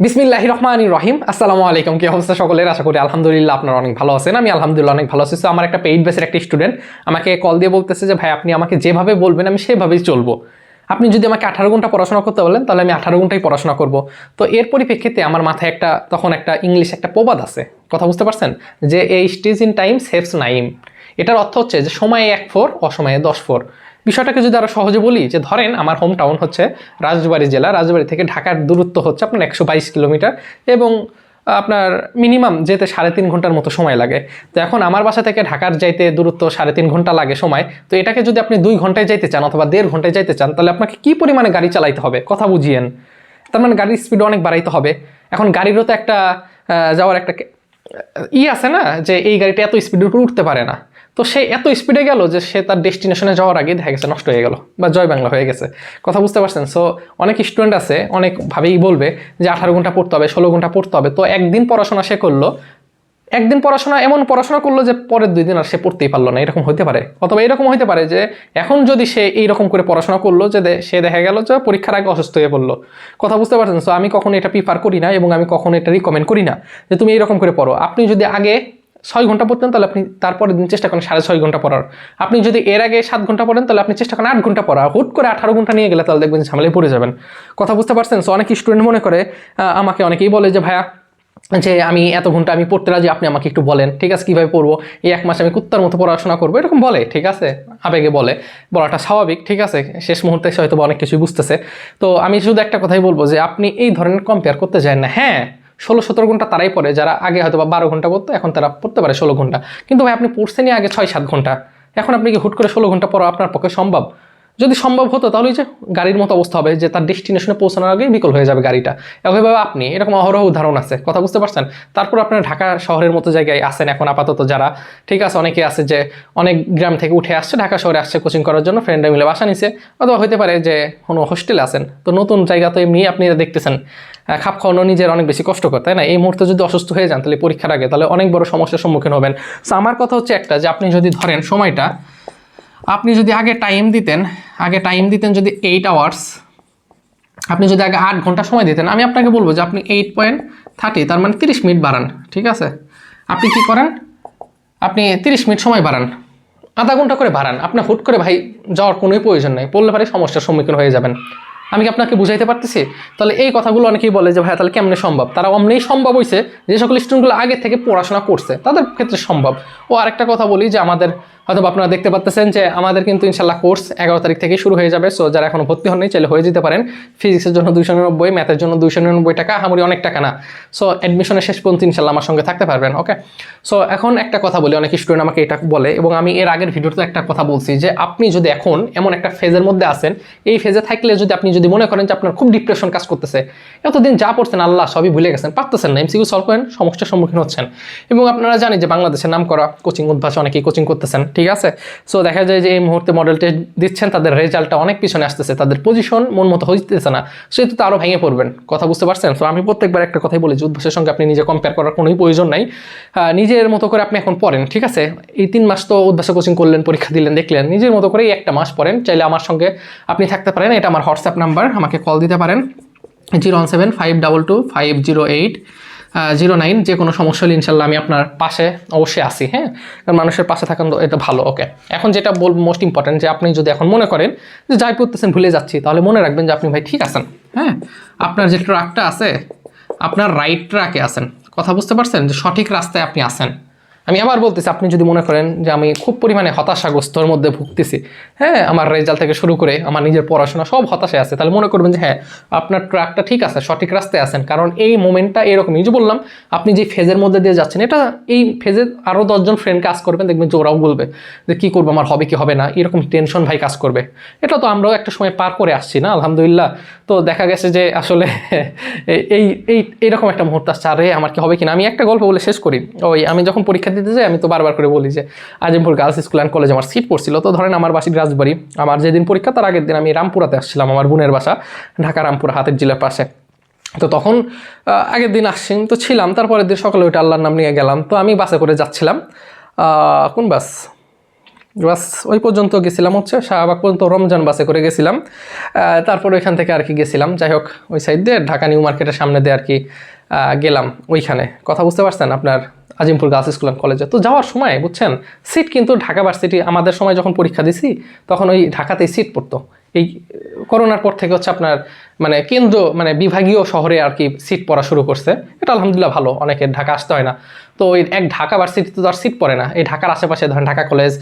বিসমিল্লাহ রহমান রহিম। আসসালামু আলাইকুম। কি অবস্থা সকলের? আশা করি আলহামদুলিল্লাহ আপনারা অনেক ভালো আছেন। আমি আলহামদুলিল্লাহ অনেক ভালো আছি। So, আমার একটা পেইড বেসের একটা স্টুডেন্ট আমাকে কল দিয়ে বলতেছে যে ভাই আপনি আমাকে যেভাবে বলবেন আমি সেভাবেই চলবো। আপনি যদি আমাকে আঠারো ঘণ্টা পড়াশোনা করতে বলেন তাহলে আমি আঠারো ঘন্টাই পড়াশোনা করব। তো এর পরিপ্রেক্ষিতে আমার মাথায় একটা তখন একটা ইংলিশ একটা প্রবাদ আছে। কথা বুঝতে পারছেন? যে এই stitch in time saves nine এটার অর্থ হচ্ছে যে সময়ে এক ফোর অসময়ে দশ ফোর। বিষয়টাকে যদি আরও সহজে বলি, যে ধরেন আমার হোম টাউন হচ্ছে রাজবাড়ি জেলা, রাজবাড়ি থেকে ঢাকার দূরত্ব হচ্ছে আপনার একশো বাইশ কিলোমিটার এবং আপনার মিনিমাম যেতে সাড়ে তিন ঘণ্টার মতো সময় লাগে। তো এখন আমার বাসা থেকে ঢাকার যাইতে দূরত্ব সাড়ে তিন ঘণ্টা লাগে সময়। তো এটাকে যদি আপনি দুই ঘন্টায় যাইতে চান অথবা দেড় ঘন্টায় যাইতে চান, তাহলে আপনাকে কি পরিমাণে গাড়ি চালাইতে হবে? কথা বুঝিয়েন। তার মানে গাড়ির স্পিড অনেক বাড়াইতে হবে। এখন গাড়িরও তো একটা যাওয়ার একটা ই আছে না, যে এই গাড়িটা এত স্পিডের উপর উঠতে পারে না। তো সে এত স্পিডে গেল যে সে তার ডেস্টিনেশনে যাওয়ার আগে দেখা গেছে নষ্ট হয়ে গেল বা জয় বাংলা হয়ে গেছে। কথা বুঝতে পারছেন? সো অনেক স্টুডেন্ট আছে অনেকভাবেই বলবে যে আঠারো ঘণ্টা পড়তে হবে, ষোলো ঘণ্টা পড়তে হবে। তো একদিন পড়াশোনা সে করল, একদিন পড়াশোনা এমন পড়াশোনা করল যে পরের দুই দিন আর সে পড়তেই পারল না, এরকম হতে পারে। অথবা এরকম হতে পারে যে এখন যদি সে এইরকম করে পড়াশোনা করল যে সে দেখা গেল যে পরীক্ষার আগে অসুস্থ হয়ে পড়ল। কথা বুঝতে পারছেন? সো আমি কখনো এটা প্রিফার করি না এবং আমি কখনো এটা রিকমেন্ড করি না যে তুমি এইরকম করে পড়ো। আপনি যদি আগে ছয় ঘণ্টা পড়তেন, তাহলে আপনি তারপরের দিন চেষ্টা করেন সাড়ে ছয় ঘণ্টা পড়ার। আপনি যদি এর আগে সাত ঘণ্টা পড়েন, তাহলে আপনি চেষ্টা করেন আট ঘণ্টা পড়া। হুট করে আঠারো ঘণ্টা নিয়ে গেলে তাহলে দেখবেন ঝামেলায় পড়ে যাবেন। কথা বুঝতে পারছেন? সো অনেক স্টুডেন্ট মনে করে আমাকে অনেকেই বলে যে, ভাইয়া, যে আমি এত ঘণ্টা আমি পড়তে রাজি, আপনি আমাকে একটু বলেন। ঠিক আছে, কীভাবে পড়ব? এই এক মাস আমি কুত্তার মতো পড়াশোনা করব। এরকম বলে, ঠিক আছে? আবেগে বলে। বলাটা স্বাভাবিক, ঠিক আছে? শেষ মুহূর্তে হয়তো অনেক কিছুই বুঝতেছে। তো আমি শুধু একটা কথাই বলব যে, আপনি এই ধরনের কম্পেয়ার করতে চান না। হ্যাঁ ষোলো সতেরো ঘণ্টা তারাই পড়ে, যারা আগে হয়তো বা বারো ঘণ্টা পড়তো, এখন তারা পড়তে পারে ষোলো ঘণ্টা। কিন্তু ভাই, আপনি পড়ছেনই আগে ছয় সাত ঘণ্টা। এখন আপনি কি হুট করে ষোলো ঘণ্টা পড়া আপনার পক্ষে সম্ভব? যদি সম্ভব হতো, তাহলে যে গাড়ির মতো অবস্থা হবে, যে তার ডেস্টিনেশনে পৌঁছানোর আগেই বিকল হয়ে যাবে গাড়িটা। একইভাবে আপনি, এরকম অহরহ উদাহরণ আছে, কথা বুঝতে পারছেন? তারপর আপনার ঢাকা শহরের মতো জায়গায় আসেন এখন আপাতত যারা। ঠিক আছে, অনেকে আছে যে অনেক গ্রাম থেকে উঠে আসছে, ঢাকা শহরে আসছে কোচিং করার জন্য ফ্রেন্ডরা মিলে বাসা নিছে। অথবা হতে পারে যে কোনো হোস্টেলে আছেন। তো নতুন জায়গা তো এমনি আপনি দেখতেছেন। খাপ খাওয়ানো নিজের অনেক বেশি কষ্টকর, তাই না? এই মুহূর্তে যদি অসুস্থ হয়ে যান, তাহলে পরীক্ষার আগে, তাহলে অনেক বড় সমস্যার সম্মুখীন হবেন। সো আমার কথা হচ্ছে একটা, যে আপনি যদি ধরেন সময়টা আপনি যদি আগে টাইম দিতেন, আগে টাইম দিতেন যদি এইট আওয়ার্স আপনি যদি আগে আট ঘণ্টা সময় দিতেন, আমি আপনাকে বলব যে আপনি এইট পয়েন্ট থার্টি তার মানে তিরিশ মিনিট বাড়ান, ঠিক আছে? আপনি কি করেন? আপনি তিরিশ মিনিট সময় বাড়ান, আধা ঘণ্টা করে বাড়ান আপনার হুট করে ভাই যাওয়ার কোনোই প্রয়োজন নেই, পড়লে পারে সমস্যার সম্মুখীন হয়ে যাবেন। আমি কি আপনাকে বুঝাইতে পারতেছি? তাহলে এই কথাগুলো অনেকেই বলে যে ভাই তাহলে কেমনে সম্ভব? তারা অমনেই সম্ভব হয়েছে যে, সকল স্টুডেন্টগুলো আগে থেকে পড়াশোনা করছে, তাদের ক্ষেত্রে সম্ভব। ও আরেকটা কথা বলি যে, আমাদের হয়তো বা আপনারা দেখতে পাচ্ছেন যে আমাদের কিন্তু ইনশাল্লাহ কোর্স এগারো তারিখ থেকে শুরু হয়ে যাবে। সো যারা এখনও ভর্তি হননি, চাইলে হয়ে যেতে পারেন। ফিজিক্সের জন্য দুইশো নিরানব্বই ম্যাথের জন্য দুইশো নিরানব্বই টাকা, হামুরি অনেক টাকা না। সো অ্যাডমিশনের শেষ পর্যন্ত ইনশাল্লাহ আমার সঙ্গে থাকতে পারবেন ওকে সো এখন একটা কথা বলি, অনেক স্টুডেন্ট আমাকে এটা বলে, এবং আমি এর আগের ভিডিওতে একটা কথা বলছি যে, আপনি যদি এখন এমন একটা ফেজের মধ্যে আসেন এই ফেজে থাকলে যদি আপনি যদি মনে করেন যে আপনার খুব ডিপ্রেশন কাজ করতেছে, এতদিন যা পড়ছেন আল্লাহ সবই ভুলে গেছেন, পারতেছেন না এমসিকিউ সলভ করেন, সমস্যার সম্মুখীন হচ্ছেন। এবং আপনারা জানেন যে বাংলাদেশের নাম করা কোচিং উদ্ভাসে অনেকেই কোচিং করতেছেন আছে? সো দেখা যায় যে এই মুহূর্তে মডেল টেস্ট দিচ্ছেন, তাদের রেজাল্টটা অনেক পিছনে আসতেছে, তাদের পজিশন মন মতো হইতেছে না। সেহেতু তো আরও ভেঙে পড়বেন, কথা বুঝতে পারছেন? তো আমি প্রত্যেকবার একটা কথাই বলি যে উদ্ভাসের সঙ্গে আপনি নিজে কম্পেয়ার করার কোনোই প্রয়োজন নাই। নিজের মতো করে আপনি এখন পড়েন, ঠিক আছে? এই তিন মাস তো উদ্ভাসে কোচিং করলেন, পরীক্ষা দিলেন, দেখলেন, নিজের মতো করেই একটা মাস পড়েন। চাইলে আমার সঙ্গে আপনি থাকতে পারেন, এটা আমার হোয়াটসঅ্যাপ নাম্বার আমাকে কল দিতে পারেন zero one seven five double two five zero eight zero nine যে কোনো সমস্যা হলে ইনশাল্লাহ আমি আপনার পাশে অবশ্যই আসি হ্যাঁ? কারণ মানুষের পাশে থাকান এটা ভালো ওকে এখন যেটা বল মোস্ট ইম্পর্টেন্ট যে আপনি যদি এখন মনে করেন যে যাই পড়তেছেন ভুলে যাচ্ছি, তাহলে মনে রাখবেন যে আপনি ভাই ঠিক আছেন হ্যাঁ? আপনার যে ট্রাকটা আছে, আপনার রাইট ট্রাকে আছেন। কথা বুঝতে পারছেন? যে সঠিক রাস্তায় আপনি আছেন। আমি আবার বলতেছি, আপনি যদি মনে করেন যে আমি খুব পরিমাণে হতাশাগ্রস্তর মধ্যে ভুগতেছি হ্যাঁ আমার রেজাল্ট থেকে শুরু করে আমার নিজের পড়াশোনা সব হতাশায় আছে, তাহলে মনে করবেন যে হ্যাঁ আপনার ট্র্যাকটা ঠিক আছে, সঠিক রাস্তায় আছেন। কারণ এই মোমেন্টটা এরকমই যে বললাম, আপনি যে ফেজের মধ্যে দিয়ে যাচ্ছেন, এটা এই ফেজে আরও দশজন ফ্রেন্ড কাজ করবেন, দেখবেন যে ওরাও বলবে যে, কী করব, আমার হবে কি হবে না? এরকম টেনশন ভাই কাজ করবে। এটা তো আমরাও একটা সময় পার করে আসছি না, আলহামদুলিল্লাহ। তো দেখা গেছে যে, আসলে এই- এই এইরকম একটা মুহূর্ত আসছে, আরে, আমার কি হবে কিনা? আমি একটা গল্প বলে শেষ করি। ওই, আমি যখন পরীক্ষা দিতে যাই আমি তো বারবার করে বলি যে Azimpur girls school and college আমার সিট পড়ছিল। তো ধরেন আমার বাসি রাজবাড়ি, আমার যেদিন পরীক্ষা তার আগের দিন আমি রামপুরাতে আসছিলাম, আমার বোনের বাসা, ঢাকা রামপুরা, হাতের জেলার পাশে। তো তখন আগের দিন আসছেন তো ছিলাম, তারপরের দিন সকালে ওইটা আল্লাহর নাম নিয়ে গেলাম। তো আমি বাসে করে যাচ্ছিলাম কোন বাস? বাস ওই পর্যন্ত গেছিলাম হচ্ছে, শাহবাগ পর্যন্ত রমজান বাসে করে গেছিলাম। তারপর ওইখান থেকে আর কি গেছিলাম। যাই হোক, ওই সাইড দিয়ে ঢাকা নিউ মার্কেটের সামনে দিয়ে আর কি গেলাম ওইখানে। কথা বুঝতে পারছেন আপনার আজিমপুর গার্লস স্কুল অ্যান্ড কলেজে তো যাওয়ার সময়, বুঝছেন সিট কিন্তু ঢাকা ভার্সিটি আমাদের সময় যখন পরীক্ষা দিছি, তখন ওই ঢাকাতেই সিট পড়তো। এই করোনার পর থেকে হচ্ছে আপনার মানে কেন্দ্র মানে বিভাগীয় শহরে আর কি সিট পড়া শুরু করছে। এটা আলহামদুলিল্লাহ ভালো, অনেকের ঢাকা আসতে হয় না। তো ওই এক ঢাকা ভার্সিটিতে তো আর সিট পড়ে না। এই ঢাকার আশেপাশে ধরেন ঢাকা কলেজ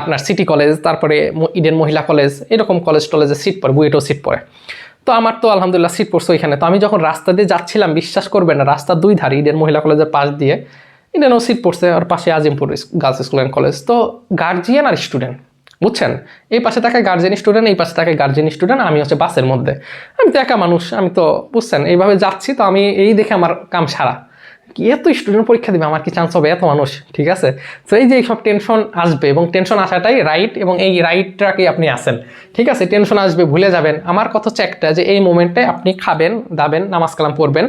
আপনার সিটি কলেজ তারপরে ইডেন মহিলা কলেজ এরকম কলেজ টলেজে সিট পড়ে, বুয়েটেও সিট পড়ে। তো আমার তো আলহামদুলিল্লাহ সিট পড়ছে ওইখানে। তো আমি যখন রাস্তা দিয়ে যাচ্ছিলাম, বিশ্বাস করবে না রাস্তার দুই ধারে, ইডেন মহিলা কলেজের পাশ দিয়ে, ইডেনও সিট পড়ছে আর পাশে Azimpur girls school and college তো গার্জিয়ান আর স্টুডেন্ট বুঝছেন? এই পাশে থাকে গার্জেন স্টুডেন্ট এই পাশে থাকে গার্জেন স্টুডেন্ট আমি হচ্ছে বাসের মধ্যে। আমি তো একা মানুষ, আমি তো, বুঝছেন? এইভাবে যাচ্ছি, তো আমি এই দেখে আমার কাম সারা। কি? এত স্টুডেন্ট পরীক্ষা দিবে, আমার কি চান্স হবে? এত মানুষ, ঠিক আছে? তো এই যে সব টেনশন আসবে এবং টেনশন আসাটাই রাইট এবং এই রাইটটাকেই আপনি আসেন ঠিক আছে? টেনশন আসবে, ভুলে যাবেন। আমার কথা হচ্ছে একটা যে, এই মোমেন্টে আপনি খাবেন, দাবেন, নামাজ কালাম পড়বেন,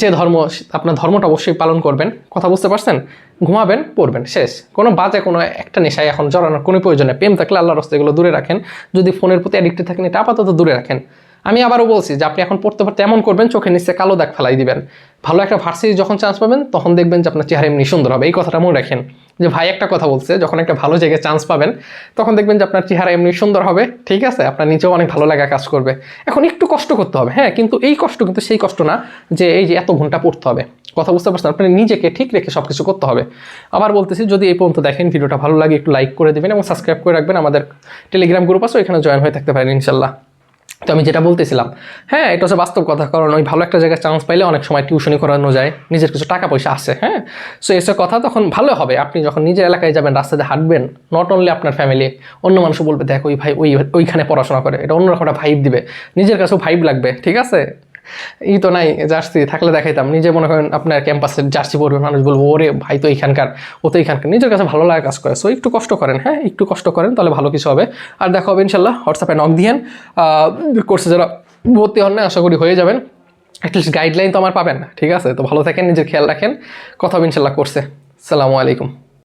যে ধর্ম, আপনার ধর্মটা অবশ্যই পালন করবেন, কথা বুঝতে পারছেন? ঘুমাবেন, পড়বেন, শেষ। কোনো বাজে, কোনো একটা নেশায় এখন জড়ানোর কোনো প্রয়োজন নেই প্রেম থাকলে আল্লাহর রাস্তায় এগুলো দূরে রাখেন। যদি ফোনের প্রতি অ্যাডিক্টেড থাকেন, এটা আপাতত দূরে রাখেন। আমি আবারও বলছি যে, আপনি এখন পড়তে পড়তে এমন করবেন, চোখের নিচে কালো দাগ ফেলাই দিবেন। ভালো একটা ভার্সিটি যখন চান্স পাবেন, তখন দেখবেন যে আপনার চেহারা এমনি সুন্দর হবে। এই কথাটা মনে রাখেন। যে ভাই একটা কথা বলছে, যখন একটা ভালো জায়গায় চান্স পাবেন, তখন দেখবেন যে আপনার চেহারা এমনি সুন্দর হবে, ঠিক আছে? আপনার নিচেও অনেক ভালো লাগা কাজ করবে। এখন একটু কষ্ট করতে হবে হ্যাঁ? কিন্তু এই কষ্ট কিন্তু সেই কষ্ট না যে এই যে এত ঘণ্টা পড়তে হবে। কথা বুঝতে পারছেন? আপনি নিজেকে ঠিক রেখে সব কিছু করতে হবে। আবার বলতেছি, যদি এই পর্যন্ত দেখেন ভিডিওটা ভালো লাগে, একটু লাইক করে দেবেন এবং সাবস্ক্রাইব করে রাখবেন। আমাদের টেলিগ্রাম গ্রুপ আছে এখানে জয়েন হয়ে থাকতে পারেন, ইনশাল্লাহ। তো আমি যেটা বলতেছিলাম হ্যাঁ এটা হচ্ছে বাস্তব কথা, কারণ ওই ভালো একটা জায়গায় চান্স পাইলে অনেক সময় টিউশনি করানো যায়, নিজের কিছু টাকা পয়সা আছে হ্যাঁ? সো এসব কথা তখন ভালো হবে। আপনি যখন নিজের এলাকায় যাবেন, রাস্তাতে হাঁটবেন নট অনলি আপনার ফ্যামিলি অন্য মানুষ বলবে, দেখ, ওই ভাই, ওই, ওইখানে পড়াশোনা করে। এটা অন্যরকম একটা ভাইব দিবে। নিজের কাছেও ভাইব লাগবে, ঠিক আছে? ই তো নাই, জার্সি থাকলে দেখাইতাম। নিজে মনে করেন আপনার ক্যাম্পাসের জার্সি পড়বে মানুষ বলব, ওরে ভাই, তো এইখানকার ও তো এইখানকার নিজের কাছে ভালো লাগা কাজ করে। সো একটু কষ্ট করেন হ্যাঁ একটু কষ্ট করেন, তাহলে ভালো কিছু হবে। আর দেখা হবে, ইনশাল্লাহ হোয়াটসঅ্যাপে নক দিয়েন কোর্সে যারা ভর্তি হন না আশা করি হয়ে যাবেন। অ্যাটলিস্ট গাইডলাইন তো আমার পাবেন, ঠিক আছে? তো ভালো থাকেন, নিজের খেয়াল রাখেন। কথা হবে, ইনশাল্লাহ কোর্সে সালামু আলাইকুম।